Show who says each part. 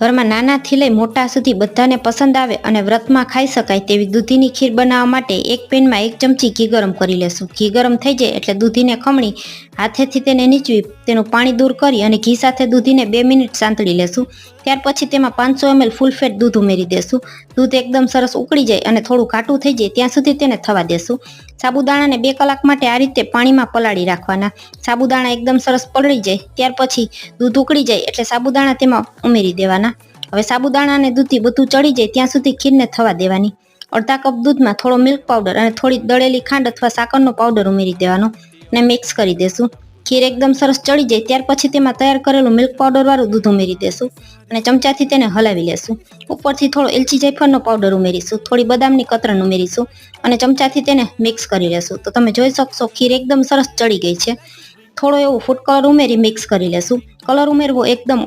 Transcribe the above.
Speaker 1: ઘરમાં નાનાથી લઈ મોટા સુધી બધાને પસંદ આવે અને વ્રતમાં ખાઈ શકાય તેવી દૂધીની ખીર બનાવવા માટે એક પેનમાં એક ચમચી ઘી ગરમ કરી લેશું. ઘી ગરમ થઈ જાય એટલે દૂધીને ખમણી હાથેથી તેને નીચવી તેનું પાણી દૂર કરી અને ઘી સાથે દૂધીને બે મિનિટ સાંતળી લેશું. ત્યાર પછી તેમાં પાંચસો એમએલ ફૂલ ફેટ દૂધ ઉમેરી દેશું. દૂધ એકદમ સરસ ઉકળી જાય અને થોડું ઘાટું થઈ જાય ત્યાં સુધી તેને થવા દેશું. સાબુદાણાને બે કલાક માટે આ રીતે પાણીમાં પલાળી રાખવાના. સાબુદાણા એકદમ સરસ પલળી જાય, ત્યાર પછી દૂધ ઉકળી જાય એટલે સાબુદાણા તેમાં ઉમેરી દેવાના. હવે સાબુદાણા અને દૂધથી બધું ચડી જાય, ત્યાં સુધી ખીરને થવા દેવાની. અડધા કપ દૂધમાં થોડો મિલ્ક પાવડર અને થોડી દળેલી ખાંડ અથવા સાકરનો પાવડર ઉમેરી દેવાનો અને મિક્સ કરી દેશું. ખીર એકદમ સરસ ચડી જાય, ત્યાર પછી તેમાં તૈયાર કરેલું મિલ્ક પાવડરવાળું દૂધ ઉમેરી દેશું અને ચમચાથી તેને હલાવી લેશું. ઉપરથી થોડો એલચી જાયફળનો પાવડર ઉમેરીશું, થોડી બદામની કતરણ ઉમેરીશું અને ચમચાથી તેને મિક્સ કરી લેશું. તો તમે જોઈ શકશો, ખીર એકદમ સરસ ચડી ગઈ છે. થોડો એવો ફૂડ કલર ઉમેરી મિક્સ કરી લેશું. કલર ઉમેરવો એકદમ